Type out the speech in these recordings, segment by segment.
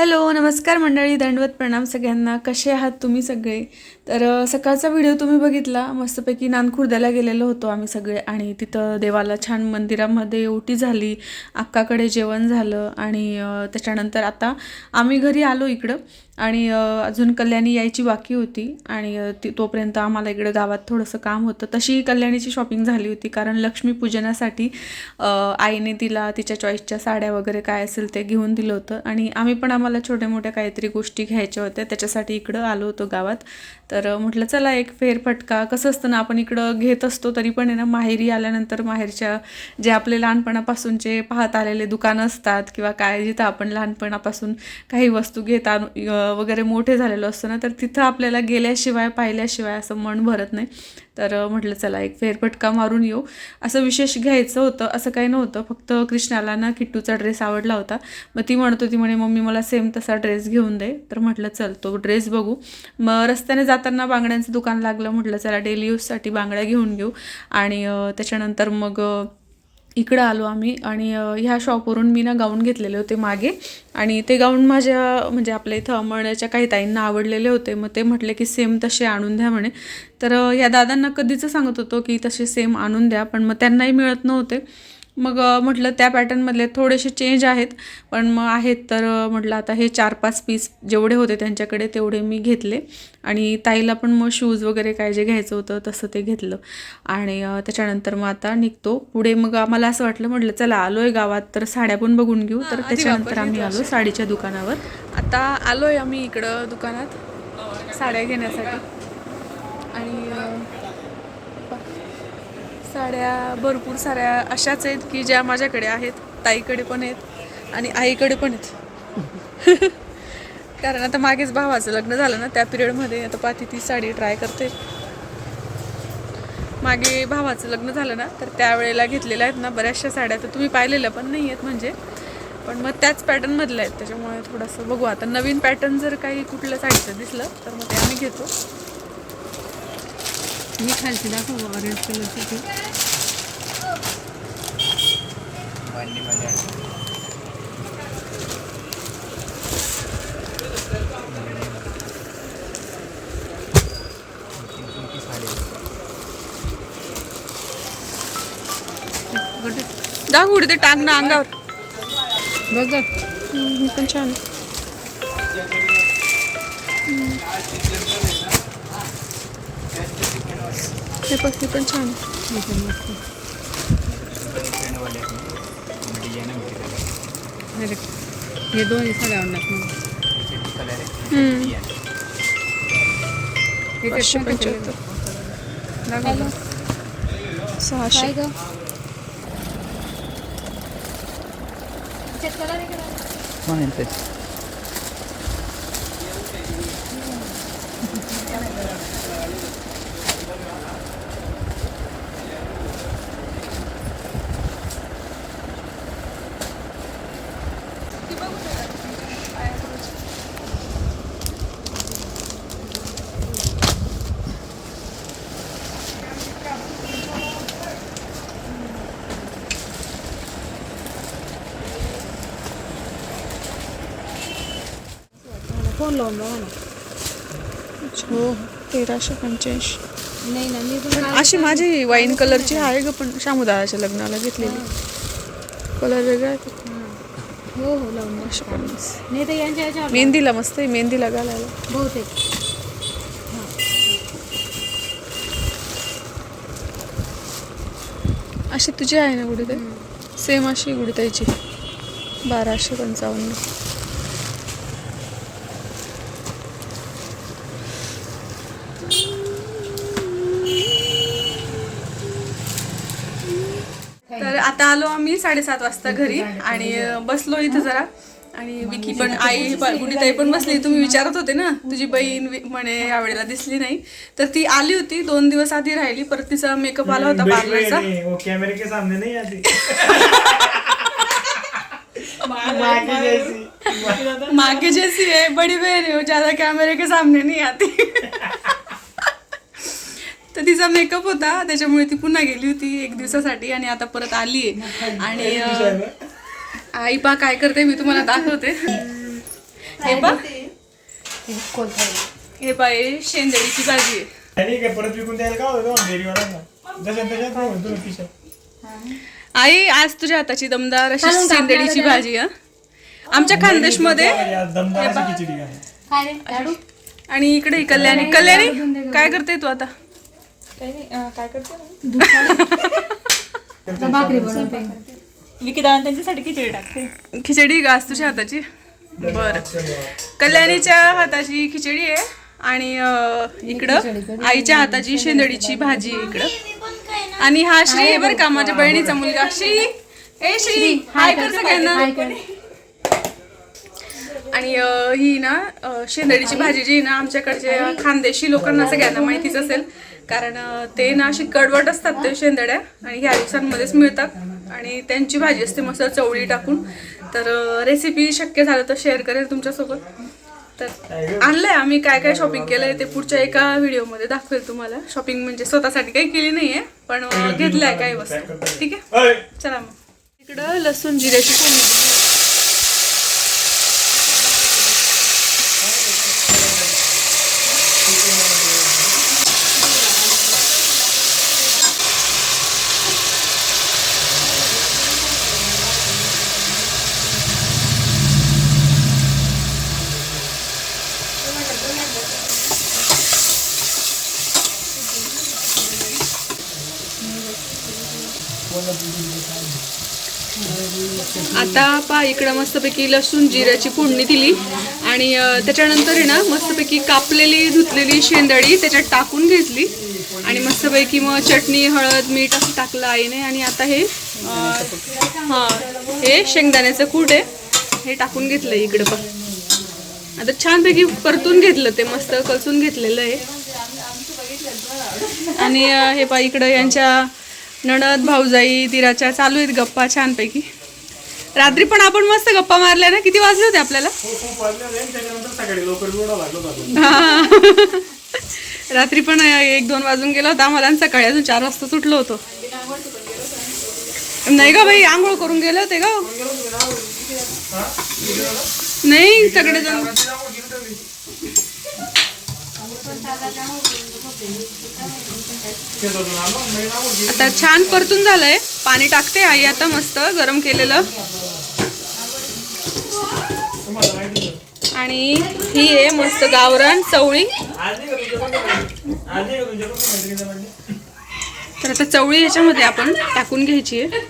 Hello नमस्कार मंडळी दंडवत प्रणाम सगळ्यांना. कसे आहात तुम्ही सगळे? तर सकाळचा व्हिडिओ तुम्ही बघितला. मस्तपैकी नानखुर्द्याला गेलेलो होतो आम्ही सगळे आणि तिथं देवाला छान मंदिरामध्ये ओटी झाली. अक्काकडे जेवण झालं आणि त्याच्यानंतर आता आम्ही घरी आलो इकडं आणि अजून कल्याणी यायची बाकी होती आणि ती तोपर्यंत आम्हाला इकडं गावात थोडंसं काम होतं. तशी कल्याणीची शॉपिंग झाली होती कारण लक्ष्मीपूजनासाठी आईने तिला तिच्या चॉईसच्या साड्या वगैरे काय असेल ते घेऊन दिलं होतं आणि आम्ही पण आम्हाला छोट्या मोठ्या काहीतरी गोष्टी घ्यायच्या होत्या त्याच्यासाठी इकडं आलो होतो गावात. तर म्हटलं चला एक फेरफटका. कसं असतं ना आपण इकडं घेत असतो तरी पण आहे ना माहेरी आल्यानंतर माहेरच्या जे आपले लहानपणापासूनचे पाहत आलेले दुकानं असतात किंवा काय जिथं आपण लहानपणापासून काही वस्तू घेत वगैरे मोठे झालेलो असतो ना तर तिथं आपल्याला गेल्याशिवाय पाहिल्याशिवाय असं मन भरत नाही. तर म्हटलं चला एक फेरफटका मारून येऊ. असं विशेष घ्यायचं होतं असं काही नव्हतं. फक्त कृष्णाला ना किट्टूचा ड्रेस आवडला होता. मग ती म्हणत होती म्हणे मम्मी मला सेम तसा ड्रेस घेऊन दे. तर म्हटलं चल तो ड्रेस बघू. मग रस्त्याने जाताना बांगड्यांचं दुकान लागलं. म्हटलं चला डेली यूजसाठी बांगड्या घेऊन घेऊ. आणि त्याच्यानंतर मग इकडं आलो आम्ही आणि ह्या शॉपवरून मी ना गाऊन घेतलेले होते मागे आणि ते गाऊन माझ्या म्हणजे आपल्या इथं अमळण्याच्या काही ताईंना आवडलेले होते. मग ते म्हटले की सेम तसे आणून द्या म्हणे. तर या दादांना कधीच सांगत होतो की तसे सेम आणून द्या. पण मग त्यांनाही मिळत नव्हते. मग म्हटलं त्या पॅटर्नमधले थोडेसे चेंज आहेत. पण मग आहेत तर म्हटलं आता हे चार पाच पीस जेवढे होते त्यांच्याकडे तेवढे मी घेतले. आणि ताईला पण मग शूज वगैरे काय जे घ्यायचं होतं तसं ते घेतलं. आणि त्याच्यानंतर मग आता निघतो पुढे. मग आम्हाला असं वाटलं म्हटलं चला आलोय गावात तर साड्या पण बघून घेऊ. तर त्याच्यानंतर आम्ही आलो साडीच्या दुकानावर. आता आलोय आम्ही इकडं दुकानात साड्या घेण्यासाठी आणि अ, साड्या भरपूर साऱ्या अशाच आहेत की ज्या माझ्याकडे आहेत ताईकडे पण आहेत आणि आईकडे पण आहेत. कारण आता मागेच भावाचं लग्न झालं ना त्या पिरियडमध्ये आता पाती ती साडी ट्राय करते. मागे भावाचं लग्न झालं ना तर त्यावेळेला घेतलेल्या आहेत ना बऱ्याचशा साड्या तर तुम्ही पाहिलेल्या पण नाही आहेत म्हणजे. पण मग त्याच पॅटर्नमधल्या आहेत त्याच्यामुळे थोडंसं बघू. आता नवीन पॅटर्न जर काही कुठल्या साडीचं दिसलं तर मग ते आम्ही घेतो. मी खालची दाखव ऑरेंज कलरची ती कुठे दाखव कुठे ते टांग ना अंगावर बघ गं. हम्म, ही पण छान आहे. हे ही पण छान. हे पण. हे. हे दोन्ही साड्या आणणार मग. हे पाचशे पंच्याहत्तर? दाखव गं. लावून बघा ना. हो तेराशे पंच्याऐंशी. नाही ना मी पण अशी माझी वाईन कलरची आहे ग पण शामुदाराच्या लग्नाला घेतलेली. कलर वेगळा आहे. हो. हो लावून. एकशे पन्नास नाही तर यांच्या मेहंदीला मस्त आहे मेहंदीला घालायला. बहुतेक. अशी तुझी आहे ना गुढी सेम अशी गुढी त्याची बाराशे पंचावन्न तर आता आलो आम्ही साडेसात वाजता घरी आणि अं, बसलो इथं जरा. आणि विकी पण आई गुडीताई पण बसली. तुम्ही विचारत होते ना तुझी बहीण म्हणे यावेळेला दिसली नाही. तर ती आली होती दोन दिवस आधी राहिली. परत तिचा मेकअप आला होता पार्लरचा. नहीं, वो कैमरे के सामने नहीं आती माँ की जैसी. माँ जैसी है बड़ी बहन है ज्यादा कैमरे के सामने नहीं आती तर तिचा मेकअप होता त्याच्यामुळे ती पुन्हा गेली होती एक दिवसासाठी आणि आता परत आली आहे आणि आई पा काय करते मी तुम्हाला दाखवते. हे बघ हे बाई शेंदडीची भाजी आहे. आई आज तुझ्या हाताची दमदार अशी शेंदडीची भाजी हा? आमच्या खानदेशमध्ये दमदार अशी खिचडी काय काय रे लाडू. आणि इकडे ही कल्याणी. कल्याणी काय करते तू आता? काय करते भाकरी बनवते. विकिदा त्यांच्यासाठी खिचडी टाकते. खिचडी गास तुझ्या हाताची? बर. कल्याणीच्या हाताची खिचडी आहे आणि इकडं आईच्या हाताची शेंदडीची भाजी आहे इकडं. आणि हा श्री आहे बरं का माझ्या बहिणीचा मुलगा. श्री ए श्री हाय कर सगळ्यांना. आणि ही ना शेंदडीची भाजी जी आहे ना आमच्याकडच्या खानदेशी लोकांना सगळ्यांना माहितीच असेल. कारण ते ना अशी कडवट असतात ते शेंदड्या आणि ह्या दिवसांमध्येच मिळतात. आणि त्यांची भाजी असते मस्त चवळी टाकून. तर रेसिपी शक्य झालं तर शेअर करेल तुमच्यासोबत. तर आणलंय आम्ही काय काय शॉपिंग केलंय ते पुढच्या एका व्हिडिओमध्ये दाखवेल तुम्हाला. शॉपिंग म्हणजे स्वतःसाठी काही केली नाहीये पण अं, घेतलंय काही वस्तू. ठीक आहे? चला मग. इकडं लसूण जिऱ्याची फोडणी दिली. आता पा इकडं मस्तपैकी लसूण जिऱ्याची फोडणी दिली. आणि त्याच्यानंतर आहे ना मस्तपैकी कापलेली धुतलेली शेंदळी त्याच्यात टाकून घेतली. आणि मस्तपैकी मग चटणी हळद मीठ असं टाकलं आईने. आणि आता हे हां हे शेंगदाण्याचं कूट आहे. हे टाकून घेतलं इकडं पण आता छानपैकी परतून घेतलं ते मस्त कलसून घेतलेलं आहे. आणि हे पहा इकडं यांच्या नणद भाऊजाई तिराच्या चालू आहेत गप्पा छानपैकी. रात्री पण आपण मस्त गप्पा मारल्या ना? किती वाजले होते आपल्याला? हा. रात्री पण एक दोन वाजून गेला होता आम्हाला सकाळी अजून चार वाजता सुटलो होतो. नाही का बाई आंघोळ करून गेले होते का नाही आंघोळ केली. आता छान परतून झालंय. पाणी टाकते आई आता मस्त गरम केलेलं तुम्हाला माहिती आहे. आणि ही आहे मस्त गावरान चवळी. तर आता चवळी ह्याच्यामध्ये आपण टाकून घ्यायची आहे.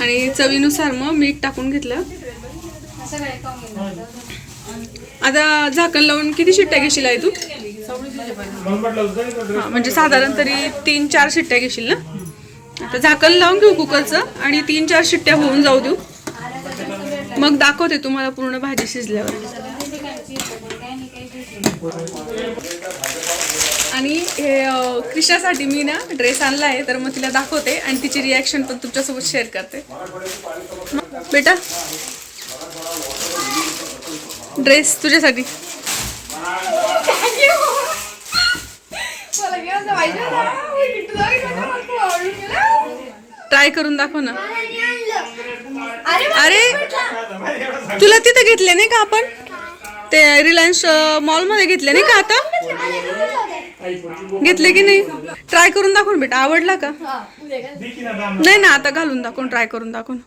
आणि चवीनुसार मग मीठ टाकून घेतलं. आता झाकण लावून किती शिट्ट्या घेशील आहे तू? म्हणजे साधारण तरी तीन चार शिट्ट्या घेशील ना? आता झाकण लावून घेऊ कुकरचं आणि तीन चार शिट्ट्या होऊन जाऊ देऊ. मग दाखवते तुम्हाला पूर्ण भाजी शिजल्यावर. आणि हे क्रिशासाठी मी ना ड्रेस आणला आहे तर मग तिला दाखवते आणि तिची रिॲक्शन पण तुमच्यासोबत शेअर करते. बेटा ड्रेस तुझ्यासाठी. ट्राय करून दाखव ना. अरे तुला तिथे घेतले नाही का आपण? ते रिलायन्स मॉलमध्ये घेतले नाही का आता? घेतले की नाही? ट्राय करून दाखवून बेटा. आवडला का? नाही ना आता घालून दाखवून ट्राय करून दाखवून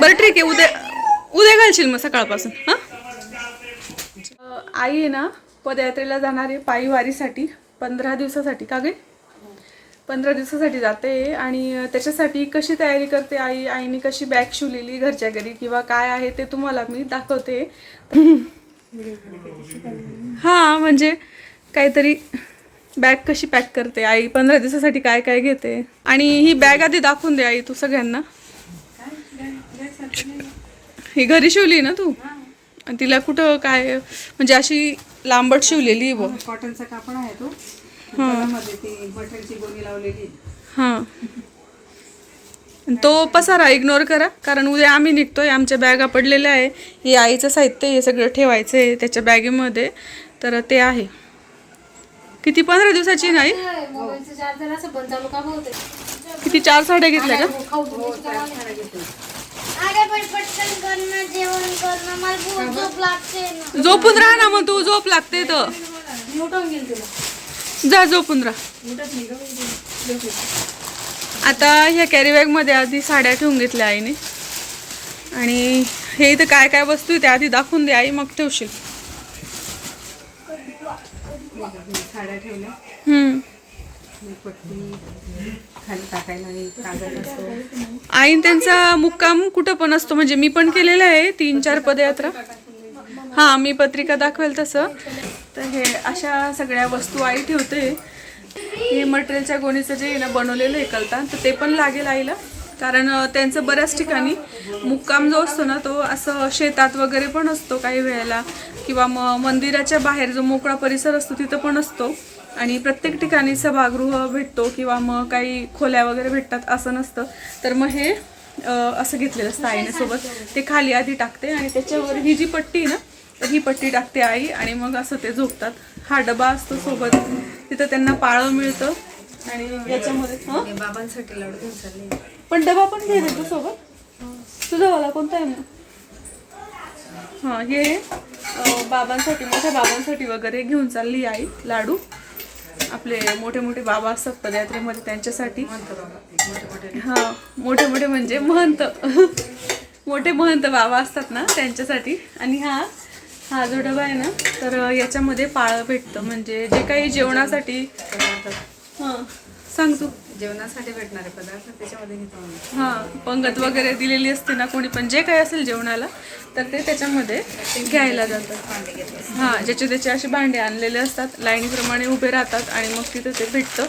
बरं ठीक आहे. उद्या उद्या घालशील मग सकाळपासून हा? आई आहे ना पदयात्रेला जाणार पायी वारीसाठी पंधरा दिवसासाठी का गे? पंधरा दिवसासाठी जाते. आणि त्याच्यासाठी कशी तयारी करते आई? आईने कशी बॅग शिवलेली घरच्या घरी किंवा काय आहे ते तुम्हाला मी दाखवते. हां म्हणजे काहीतरी बॅग कशी पॅक करते आई? पंधरा दिवसासाठी काय काय घेते? आणि ही बॅग आधी दाखवून दे आई तू सगळ्यांना. ही घरी शिवली ना तू? आणि तिला कुठं काय? म्हणजे अशी लांबट शिवलेली आहे बघ. कॉटनचा कापड आहे तो. हां. मध्ये ती बटरची गोणी लावलेली. हां. तो पसारा इग्नोर करा कारण उद्या आम्ही निघतोय आमच्या बॅगा पडलेल्या आहे. हे आईचं साहित्य हे सगळं ठेवायचं आहे त्याच्या बॅगेमध्ये. तर ते आहे. किती पंधरा दिवसाची नाही? मोबाईलचं चार्जर असं बंद चालू का होते किती चार साड्या घेतल्या का? कामाला. अरे पण पटकन करणं जेवण करणं मला खूप झोप लागते ना. झोपून राहा ना मग तू झोप लागते तर. मी उठवून गेली तुला. जा झोपून राहा. आता ह्या कॅरी बॅगमध्ये आधी साड्या ठेवून घेतल्या आईने. आणि हे इथं काय काय वस्तू आहे त्या आधी दाखवून दे आई मग ठेवशील. साड्या ठेवल्या. हम्म. पट्टी. खाली टाकायला कागद असतो. आईन त्यांचा मुक्काम कुठं पण असतो. म्हणजे मी पण केलेलं आहे तीन चार पदयात्रा. हां मी पत्रिका दाखवेल तसं. तर हे अशा सगळ्या वस्तू आई ठेवते. हे मटेरियलच्या गोणीचं जे ना बनवलेलं आहे कलता तर ते पण लागेल आईला. कारण त्यांचं बऱ्याच ठिकाणी मुक्काम जो असतो ना तो असं शेतात वगैरे पण असतो काही वेळेला. किंवा मग मंदिराच्या बाहेर जो मोकळा परिसर असतो तिथं पण असतो. आणि प्रत्येक ठिकाणी सभागृह भेटतो किंवा मग काही खोल्या वगैरे भेटतात असं नसतं. तर मग हे असं घेतलेलं असतं आईने सोबत. ते खाली आधी टाकते आणि त्याच्यावर ही जी पट्टी आहे ना तर ही पट्टी टाकते आई आणि मग असं ते झोपतात. हा डबा असतो सोबत. तिथं त्यांना पाळं मिळतं आणि याच्यामध्ये बाबांसाठी लाडू घेऊन चालले. पण डबा पण घे देतो सोबत. तुझा वाला कोणता आहे मग? हां हे बाबांसाठी मोठ्या बाबांसाठी वगैरे घेऊन चालली आई लाडू. आपले मोठे मोठे बाबा असतात पदयात्रेमध्ये त्यांच्यासाठी. हां मोठे मोठे म्हणजे महंत. मोठे महंत बाबा असतात ना त्यांच्यासाठी. आणि हा हा जो डबा आहे ना तर याच्यामध्ये पाळं भेटतं. म्हणजे जे काही जेवणासाठी हां सांग तू. जेवणासाठी भेटणारे पदार्थ त्याच्यामध्ये घेतो हां पंगत वगैरे दिलेली असते ना कोणी पण जे काही असेल जेवणाला तर ते त्याच्यामध्ये घ्यायला जातात. हां ज्याचे त्याचे असे भांडे आणलेले असतात लाईनीप्रमाणे उभे राहतात आणि मग तिथं ते भेटतं.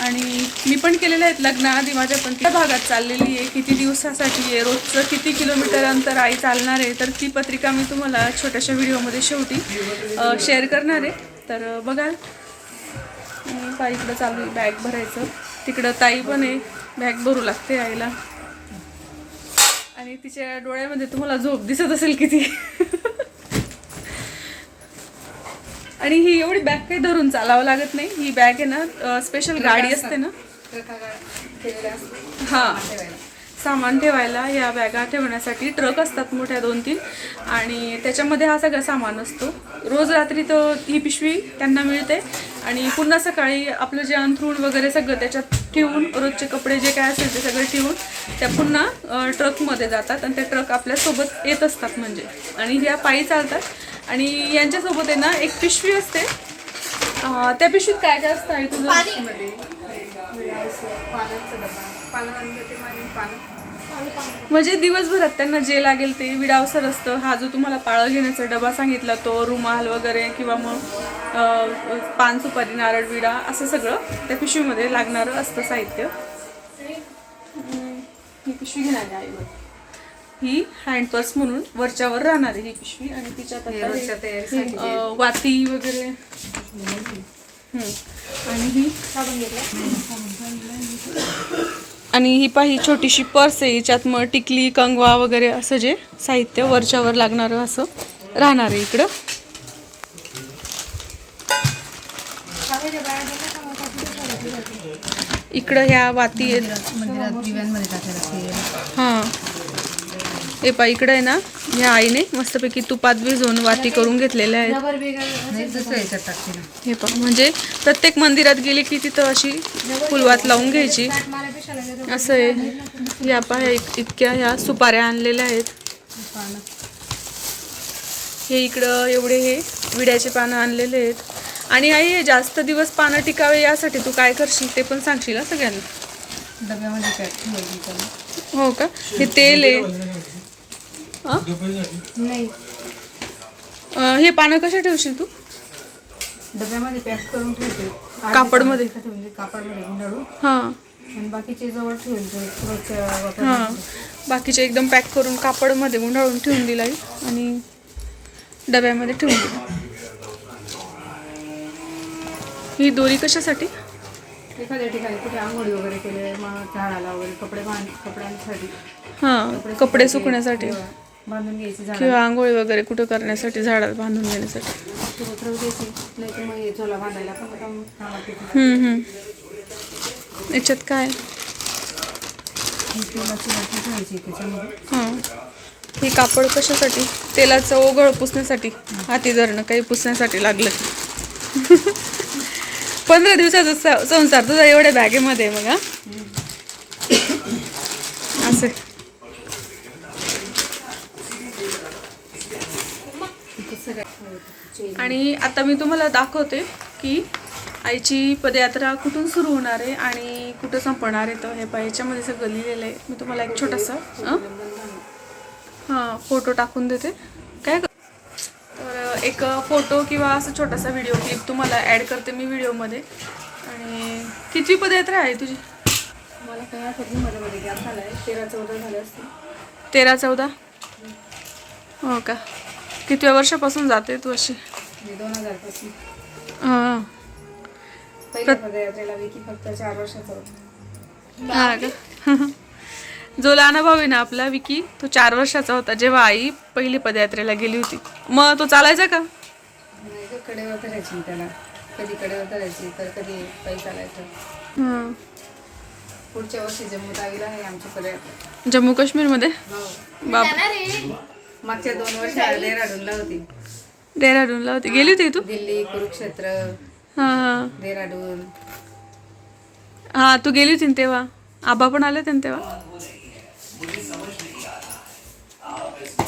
आणि मी पण केलेले आहेत लग्नाआधी माझ्या पण. त्या भागात चाललेली आहे किती दिवसासाठी आहे रोजचं किती किलोमीटर अंतर आई चालणार आहे तर ती पत्रिका मी तुम्हाला छोट्याशा व्हिडिओमध्ये शेवटी शेअर करणार आहे. तर बघाल. पा इकडं चालू आहे? बॅग भरायचं. तिकडं ताई पण आहे. बॅग भरू लागते आईला. आणि तिच्या डोळ्यामध्ये तुम्हाला झोप दिसत असेल किती. आणि ही एवढी बॅग काही धरून चालावं लागत नाही. ही बॅग आहे ना स्पेशल गाडी असते ना. हां. सामान ठेवायला या बॅगा ठेवण्यासाठी ट्रक असतात मोठ्या दोन तीन. आणि त्याच्यामध्ये हा सगळा सामान असतो. रोज रात्री तो ही पिशवी त्यांना मिळते. आणि पुन्हा सकाळी आपलं जे अंथरूण वगैरे सगळं त्याच्यात ठेवून रोजचे कपडे जे काय असेल ते सगळे ठेवून त्या पुन्हा ट्रकमध्ये जातात आणि ते ट्रक आपल्यासोबत येत असतात म्हणजे. आणि ह्या पायी चालतात. आणि यांच्यासोबत आहे ना एक पिशवी असते. त्या पिशवीत काय काय असतं आहे तुझं डबा. पानं म्हणजे दिवसभरात त्यांना जे लागेल ते विडावसर असतं. हा जो तुम्हाला पाळं घेण्याचा डबा सांगितला तो रुमाल वगैरे किंवा मग पान सुपारी नारळ विडा असं सगळं त्या पिशवीमध्ये लागणारं असतं साहित्य. ही पिशवी घेणार आहे ही हँड पर्स म्हणून वरच्यावर राहणार आहे ही पिशवी आणि तिच्यात वाती वगैरे. आणि ही आणि ही पाही छोटीशी पर्स आहे याच्यात मग टिकली कंगवा वगैरे असं जे साहित्य वरच्यावर लागणारं असं राहणार आहे इकडं. इकडं ह्या वाती आहेत. हां. हे पा इकडं आहे ना ह्या आईने मस्तपैकी तुपात भिजवून वाती करून घेतलेल्या आहेत. हे पा म्हणजे प्रत्येक मंदिरात गेली की तिथं अशी फुलवात लावून घ्यायची. असं आहे. या पहा इत- इतक्या ह्या सुपाऱ्या आणलेल्या आहेत. हे इकडं एवढे हे विड्याचे पानं आणलेले आहेत. आणि आई हे जास्त दिवस पानं टिकावे यासाठी तू काय करशील ते पण सांगशील हा सगळ्यांना? डब्यामध्ये पॅक ठेवायची त्याला. हो का? हे तेल आहे. हा? नाही. अं, हे पानं कशा ठेवशील तू? डब्यामध्ये पॅक करून ठेवते. कापडमध्ये? म्हणजे कापडमध्ये गुंडाळून हां. बाकीचे जवळ हां. बाकीचे एकदम पॅक करून कापडमध्ये गुंडाळून ठेवून दिला आणि डब्यामध्ये ठेवून दिला ही दोरी कशासाठी? एखाद्या ठिकाणी कुठे आंघोळी वगैरे केले मग झाडाला वगैरे कपडे बांध कपड्यांसाठी. हां कपडे सुकण्यासाठी बांधून घ्यायची झाड किंवा आंघोळी वगैरे कुठं करण्यासाठी झाडात बांधून नाही तर मग बांधायला पण काम कामात येते. हम्म, हम्म. याच्यात काय? हां. हे कापड कशासाठी? तेलाचं ओघळ पुसण्यासाठी. हाती धरणं काही पुसण्यासाठी लागलं. पंधरा दिवसाचा संसार तुझा एवढ्या बॅगेमध्ये मग हा असं. आणि आता मी तुम्हाला दाखवते की आईची पदयात्रा कुठून सुरू होणार आहे आणि कुठं संपणार आहे तर हे पा याच्यामध्ये सगळं लिहिलेलं आहे. मी तुम्हाला एक छोटासा? हां? फोटो टाकून देते. काय तर एक फोटो किंवा असं छोटासा व्हिडिओ क्लिप तुम्हाला ॲड करते मी व्हिडिओमध्ये आणि कितवी पदयात्रा आहे तुझी? मला काय आठवत नाही मध्ये मध्ये गॅप झाला आहे तेरा चौदा झाले असते तेरा चौदा? हो का? कितव्या वर्षापासून जाते तू अशी? दोन हजारपासून. हां. पहिल्या पदयात्रेला विकी फक्त चार वर्षाचा होता. हा का? जो लहान भाऊ आहे ना आपला विकी तो चार वर्षाचा होता जेव्हा आई पहिली पदयात्रेला गेली होती. मग तो चालायचा का? नाही कडेवर धरायची त्याला. कधी कडेवर धरायची तर कधी पायी चालायचं. हं. पुढच्या वर्षी जम्मू तावीला आहे आमची पदयात्रा. जम्मू काश्मीरमध्ये? हो. बाप. मागच्या दोन वर्षाला डेहराडूनला होती. डेहराडूनला होती. गेली होती तू? दिल्ली कुरुक्षेत्र हां हां. हां तू गेली होती ना तेव्हा? आबा पण आले होते ना तेव्हा?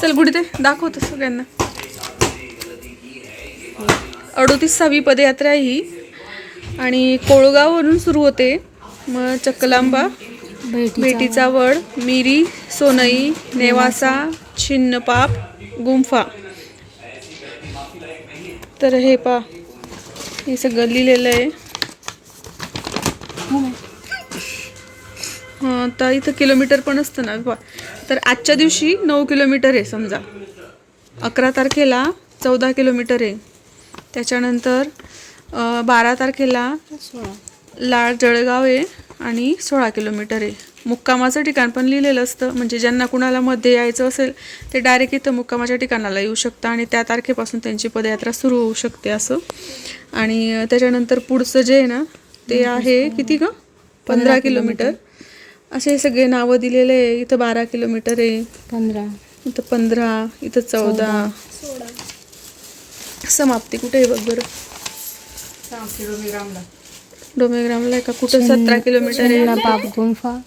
चल गुढी ते दाखवतो सगळ्यांना. अडोतीसावी पदयात्रा आहे ही. आणि कोळगाववरून सुरू होते. मग चक्कलांबा भेटीचा वड मिरी सोनई नेवासा छिन्नपाप गुंफा. तर हे पा हे सगळं लिहिलेलं आहे. हां. तर इथं किलोमीटर पण असतं ना. तर आजच्या दिवशी नऊ किलोमीटर आहे समजा. अकरा तारखेला चौदा किलोमीटर आहे. त्याच्यानंतर बारा तारखेला लाळ जळगाव आहे आणि सोळा किलोमीटर आहे. मुक्कामाचं ठिकाण पण लिहिलेलं असतं. म्हणजे ज्यांना कुणाला मध्ये यायचं असेल ते डायरेक्ट इथं मुक्कामाच्या ठिकाणाला येऊ शकतं आणि त्या तारखेपासून त्यांची पदयात्रा सुरू होऊ शकते असं. आणि त्याच्यानंतर पुढचं जे आहे ना ते आहे किती ग? पंधरा किलोमीटर. असे सगळे नावं दिलेले आहे. इथं बारा किलोमीटर आहे. पंधरा. इथं पंधरा इथं चौदा. समाप्ती कुठे आहे बघ बरं? डोमेग्रामला आहे का? कुठं? सतरा किलोमीटर आहे. पाप गुंफा.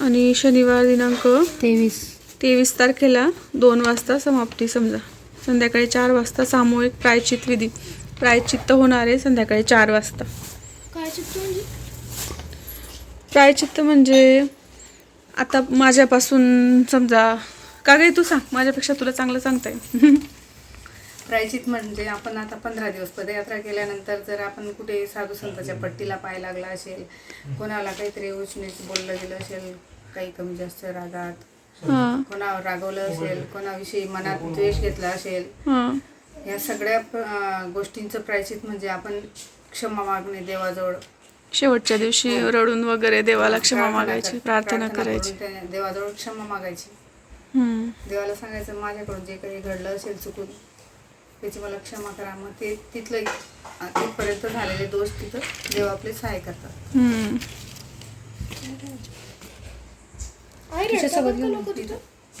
आणि शनिवार दिनांक तेवीस. तेवीस तारखेला दोन वाजता समाप्ती समजा. संध्याकाळी चार वाजता सामूहिक प्रायचित विधी. प्रायचित्त होणार आहे संध्याकाळी चार वाजता. काय चित्त म्हणजे? प्रायचित्त म्हणजे आता माझ्यापासून समजा का गे तू सांग? माझ्यापेक्षा तुला चांगलं सांगता येईल प्रायचित म्हणजे आपण आता पंधरा दिवस पदयात्रा केल्यानंतर जर आपण कुठे साधू संतांच्या पट्टीला पाय लागला असेल कोणाला काहीतरी उचनीच बोललं गेलं असेल काही कमी जास्त रागात हां. कोणावर रागवलं असेल कोणाविषयी मनात द्वेष घेतला असेल हां. या सगळ्या गोष्टींचं प्रायचित म्हणजे आपण क्षमा मागणे देवाजवळ. शेवटच्या दिवशी रडून वगैरे देवाला क्षमा मागायची प्रार्थना करायची. देवाजवळ क्षमा मागायची. देवाला सांगायचं माझ्याकडून जे काही घडलं असेल चुकून त्याची मला क्षमा करा. मग ते तिथलं तिथपर्यंत झालेले दोष तिथं देव आपले सहाय्य करतात. हम्म.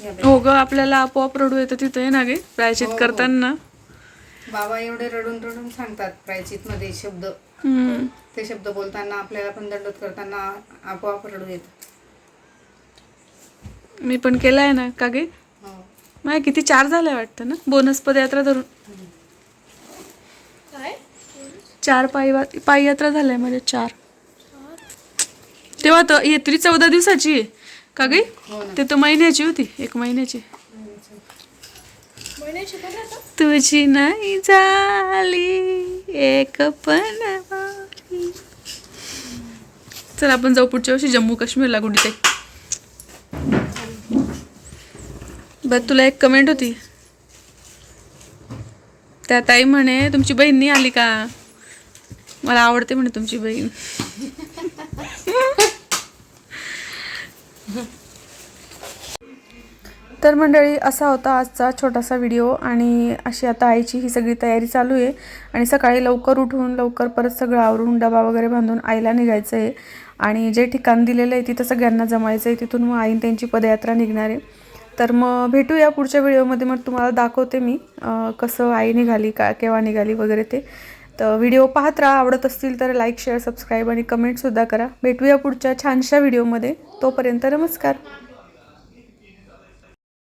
या. बाई. हो ग आपल्याला आपोआप रडू येतं तिथे आहे ना गे? प्रायचित हो, हो. करताना. बाबा एवढे रडून रडून सांगतात प्रायचित मध्ये शब्द. हम्म. ते शब्द बोलताना आपल्याला पण दंडोत करताना आपोआप रडू येत. मी पण केलाय ना का गे? माझ्या किती चार झाल्या वाटतं ना? बोनस पदयात्रा धरून. काय? चार पायी पायी यात्रा झाल्या माझ्या चार. तेव्हा तर येत्री चौदा दिवसाची आहे. का गे? हो ते तर महिन्याची होती एक महिन्याची. महिन्याची पण आता तुझी नाही झाली एक पण वारी. चल आपण जाऊ पुढच्या वर्षी जम्मू काश्मीरला कुठे बर तुला एक कमेंट होती. त्या ताई म्हणे तुमची बहीण नाही आली का? मला आवडते म्हणे तुमची बहीण. तर तर मंडळी असा होता आजचा छोटासा व्हिडिओ आणि अशी आता आईची ही सगळी तयारी चालू आहे. आणि सकाळी लवकर उठून लवकर परत सगळं आवरून डबा वगैरे बांधून आईला निघायचं आहे आणि जे ठिकाण दिलेलं आहे तिथं सगळ्यांना जमायचं आहे तिथून मग आईन त्यांची पदयात्रा निघणार आहे. तर मग भेटूया पुढच्या व्हिडिओमध्ये. मग तुम्हाला दाखवते मी कसं आई निघाली का केव्हा निघाली वगैरे ते. तर व्हिडिओ पाहत राहा आवडत असतील तर लाईक शेअर सबस्क्राईब आणि कमेंटसुद्धा करा. भेटूया पुढच्या छानशा व्हिडिओमध्ये. तोपर्यंत नमस्कार.